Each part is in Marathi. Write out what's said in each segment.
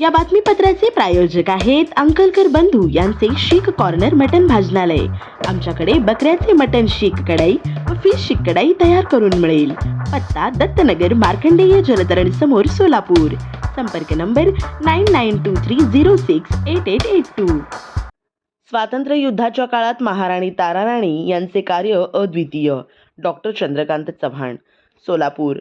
या बातमीपत्राचे प्रायोजक आहेत अंकलकर बंधू यांचे शीख कॉर्नर मटन भाजनालय. आमच्याकडे बकऱ्याचे मटन शीख कढाई व फिश शीख कढाई तयार करून मिळेल. पत्ता दत्तनगर मार्कंडेय जलतरण समोर सोलापूर. संपर्क number nine nine two three zero six eight eight eight two स्वातंत्र्य युद्धाच्या काळात महाराणी ताराराणी यांचे कार्य अद्वितीय. डॉक्टर चंद्रकांत चव्हाण सोलापूर.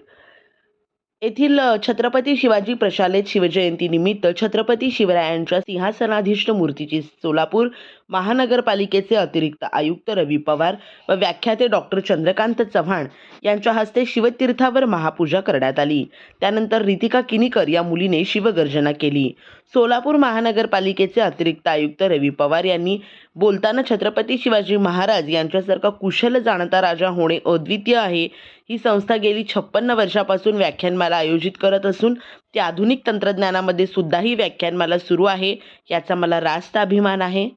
येथील छत्रपती शिवाजी प्रशालेत शिवजयंतीनिमित्त छत्रपती शिवरायांच्या सिंहासनाधीष्ट मूर्तीची सोलापूर महानगरपालिकेचे अतिरिक्त आयुक्त रवी पवार व व्याख्याते डॉक्टर चंद्रकांत चव्हाण यांच्या हस्ते शिवतीर्थावर महापूजा करण्यात आली. त्यानंतर रितिका किनीकर या मुलीने शिवगर्जना केली. सोलापूर महानगरपालिकेचे अतिरिक्त आयुक्त रवी पवार यांनी बोलताना छत्रपती शिवाजी महाराज यांच्यासारखा कुशल जाणता राजा होणे अद्वितीय आहे. ही संस्था गेली छप्पन्न वर्षापासून व्याख्यानमाला आयोजित करत असून ती आधुनिक तंत्रज्ञानामध्ये सुद्धाही व्याख्यानमाला सुरू आहे याचा मला रास्त अभिमान आहे.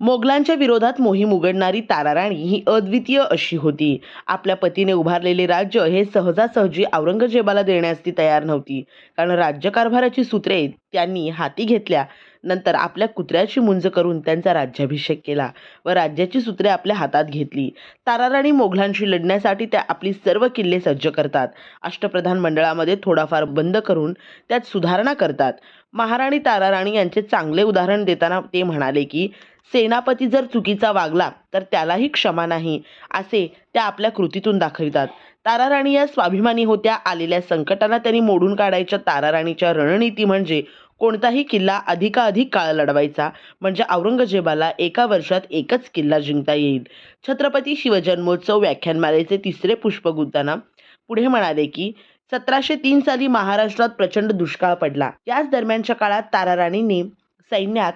मोगलांच्या विरोधात मोहीम उघडणारी ताराराणी ही अद्वितीय अशी होती. आपल्या पतीने उभारलेले राज्य हे सहजासहजी औरंगजेबाला देण्यास ती तयार नव्हती. कारण राज्यकारभाराची सूत्रे त्यांनी हाती घेतल्या. नंतर आपल्या कुत्र्याची मुंज करून त्यांचा राज्याभिषेक केला व राज्याची सूत्रे आपल्या हातात घेतली. ताराराणी मोघलांशी लढण्यासाठी त्या आपली सर्व किल्ले सज्ज करतात. अष्टप्रधान मंडळामध्ये थोडाफार बंद करून त्यात सुधारणा करतात. महाराणी ताराराणी यांचे चांगले उदाहरण देताना ते म्हणाले की सेनापती जर चुकीचा वागला तर त्यालाही क्षमा नाही असे त्या आपल्या कृतीतून दाखवितात. ताराराणी या स्वाभिमानी होत्या आलेल्या संकटांना त्यांनी मोडून काढायच्या ताराराणीच्या रणनीती म्हणजे कोणताही किल्ला अधिकाधिक काळ लढवायचा म्हणजे औरंगजेबाला एका वर्षात एकच किल्ला जिंकता येईल. छत्रपती शिवजन्मोत्सव व्याख्यानमालेचे तिसरे पुष्प गुंताना पुढे म्हणाले की सतराशे तीन साली महाराष्ट्रात प्रचंड दुष्काळ पडला. याच दरम्यानच्या काळात ताराराणींनी सैन्यात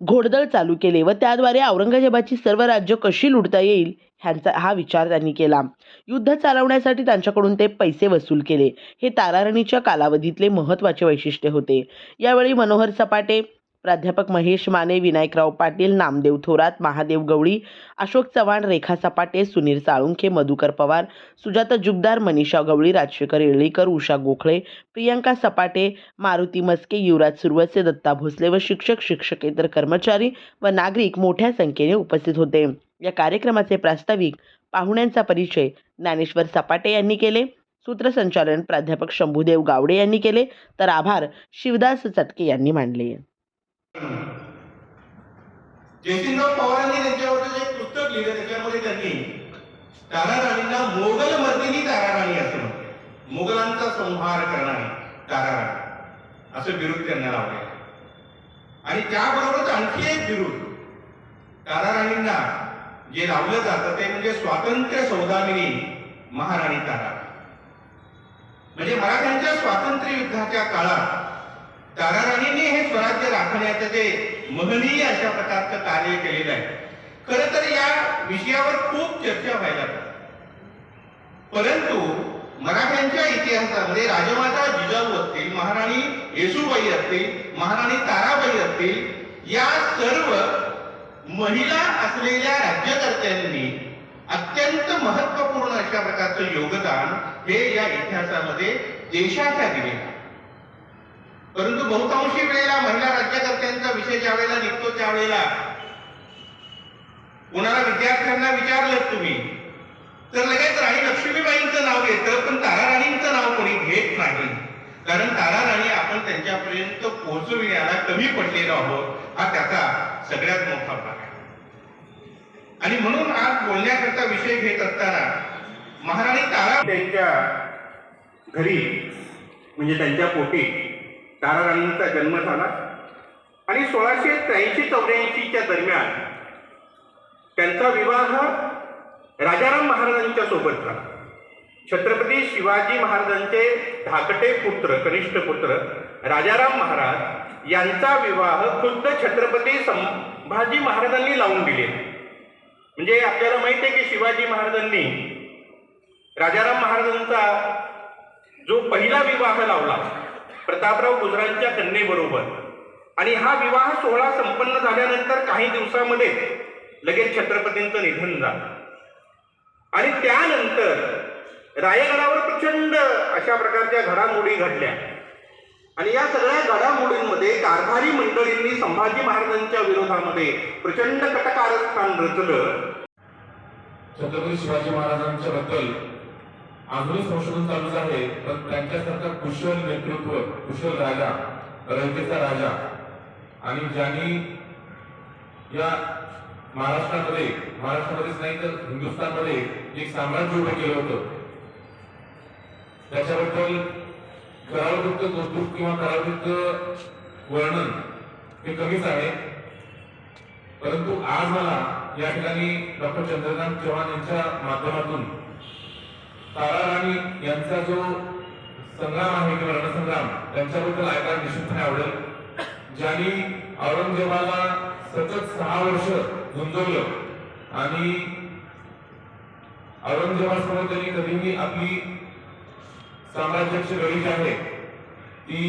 घोडदळ चालू केले व त्याद्वारे औरंगजेबाची सर्व राज्य कशी लुटता येईल ह्यांचा हा विचार त्यांनी केला. युद्ध चालवण्यासाठी त्यांच्याकडून ते पैसे वसूल केले. हे ताराराणीच्या कालावधीतले महत्त्वाचे वैशिष्ट्य होते. यावेळी मनोहर सपाटे प्राध्यापक महेश माने विनायकराव पाटील नामदेव थोरात महादेव गवळी अशोक चव्हाण रेखा सपाटे सुनील साळुंखे मधुकर पवार सुजाता जुगदार मनीषा गवळी राजशेखर येळीकर उषा गोखळे प्रियंका सपाटे मारुती मस्के युवराज सुरवसे दत्ता भोसले व शिक्षक शिक्षकेतर कर्मचारी व नागरिक मोठ्या संख्येने उपस्थित होते. या कार्यक्रमाचे प्रास्ताविक पाहुण्यांचा परिचय ज्ञानेश्वर सपाटे यांनी केले. सूत्रसंचालन प्राध्यापक शंभूदेव गावडे यांनी केले. तर आभार शिवदास चटके यांनी मांडले जयसिंगराव पवारांनी त्यांच्यावरचं एक पुस्तक लिहिलं त्याच्यामध्ये त्यांनी तारा राणींना मोगल मर्दिनी तारा राणी असं म्हटले मोगलांचा संहार करणारी तारा राणी असं विरोध त्यांना लावले आणि त्याबरोबरच आणखी एक बिरुद. तारा राणींना जे लावलं जातं ते म्हणजे स्वातंत्र्य सौदामिनी महाराणी तारा. म्हणजे मराठ्यांच्या स्वातंत्र्य युद्धाच्या काळात ताराराणींनी हे स्वराज्य राखण्याचं जे महनीय अशा प्रकारचं कार्य केलेलं आहे. खर तर या विषयावर खूप चर्चा व्हायला परंतु मराठ्यांच्या इतिहासामध्ये राजमाता जिजाऊ असतील महाराणी येसुबाई असतील महाराणी ताराबाई असतील या सर्व महिला असलेल्या राज्यकर्त्यांनी अत्यंत महत्त्वपूर्ण अशा प्रकारचं योगदान हे या इतिहासामध्ये देशाच्या दिलेलं परंतु बहुतांशी वेळेला महिला राज्यकर्त्यांचा विषय ज्या वेळेला निघतो त्यावेळेला कोणाला विद्यार्थ्यांना विचारलं तुम्ही तर लगेच राणी लक्ष्मीबाईंचं नाव घेतं पण ताराराणींचं नाव कोणी घेत नाही. कारण ताराराणी आपण त्यांच्यापर्यंत पोहोचविण्याला कमी पडलेलो आहोत हा त्याचा सगळ्यात मोठा भाग आहे. आणि म्हणून आज बोलण्याकरता विषय घेत असताना महाराणी तारा त्यांच्या घरी म्हणजे त्यांच्या पोटी ताराराणींचा जन्म झाला. आणि सोळाशे त्र्याऐंशी चौऱ्याऐंशीच्या दरम्यान त्यांचा विवाह राजाराम महाराजांच्या सोबत झाला. छत्रपती शिवाजी महाराजांचे धाकटे पुत्र कनिष्ठ पुत्र राजाराम महाराज यांचा विवाह खुद्द छत्रपती संभाजी महाराजांनी लावून दिले म्हणजे आपल्याला माहिती आहे की शिवाजी महाराजांनी राजाराम महाराजांचा जो पहिला विवाह लावला प्रतापराव गुजरांच्या कन्येबरोबर. आणि हा विवाह सोहळा संपन्न झाल्यानंतर काही दिवसामध्ये लगेच छत्रपतींचं निधन झालं. आणि त्यानंतर रायगडावर प्रचंड अशा प्रकारच्या घडामोडी घडल्या. आणि या सगळ्या घडामोडींमध्ये कारभारी मंडळींनी संभाजी महाराजांच्या विरोधामध्ये प्रचंड कटकारस्थान रचलं. छत्रपती शिवाजी महाराजांच्या बद्दल अजूनही संशोधन चालूच आहे. पण त्यांच्यासारखा कुशल नेतृत्व कुशल राजा रयतेचा राजा आणि ज्यांनी या महाराष्ट्रामध्ये महाराष्ट्रामध्येच नाही तर हिंदुस्थानमध्ये एक साम्राज्य उभं केलं होतं. त्याच्याबद्दल करावतिक्त कौतुक किंवा करावतिक्त वर्णन हे कमीच आहे. परंतु आज मला या ठिकाणी डॉक्टर चंद्रकांत चव्हाण यांच्या माध्यमातून तारा राणी यांचा जो संग्राम आहे किंवा रणसंग्राम त्यांच्याबद्दल ऐकायला निश्चितपणे आवडेल. ज्यांनी औरंगजेबाला सतत सहा वर्ष झुंजवलं आणि औरंगजेबासमोर त्यांनी कधीही आपली साम्राज्याची लढी जी आहे ती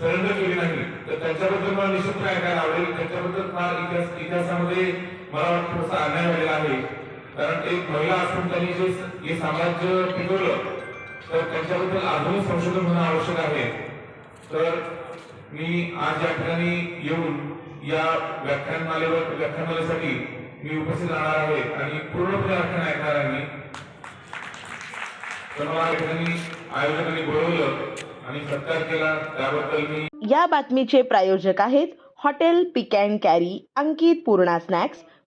सरेंडर केली नाही. तर त्यांच्याबद्दल मला निश्चितपणे ऐकायला आवडेल. त्यांच्याबद्दल फार इतिहास इतिहासामध्ये मला वाटतं थोडासा अन्याय झालेला आहे. कारण एक महिला असून त्यांनी जे हे साम्राज्य टिकवलं तर त्यांच्याबद्दल अजूनही संशोधन होणं आवश्यक आहे. तर मी आज या ठिकाणी येऊन या व्याख्यानमालेवर व्याख्यानमालेसाठी मी उपस्थित राहणार आहे आणि पूर्णपणे व्याख्यान ऐकणार आहे मी. तर मला या ठिकाणी आयोजकांनी बोलवलं आणि सत्कार केला. त्याबद्दल मी या बातमीचे प्रायोजक आहेत hotel pick and carry Ankit Purna snacks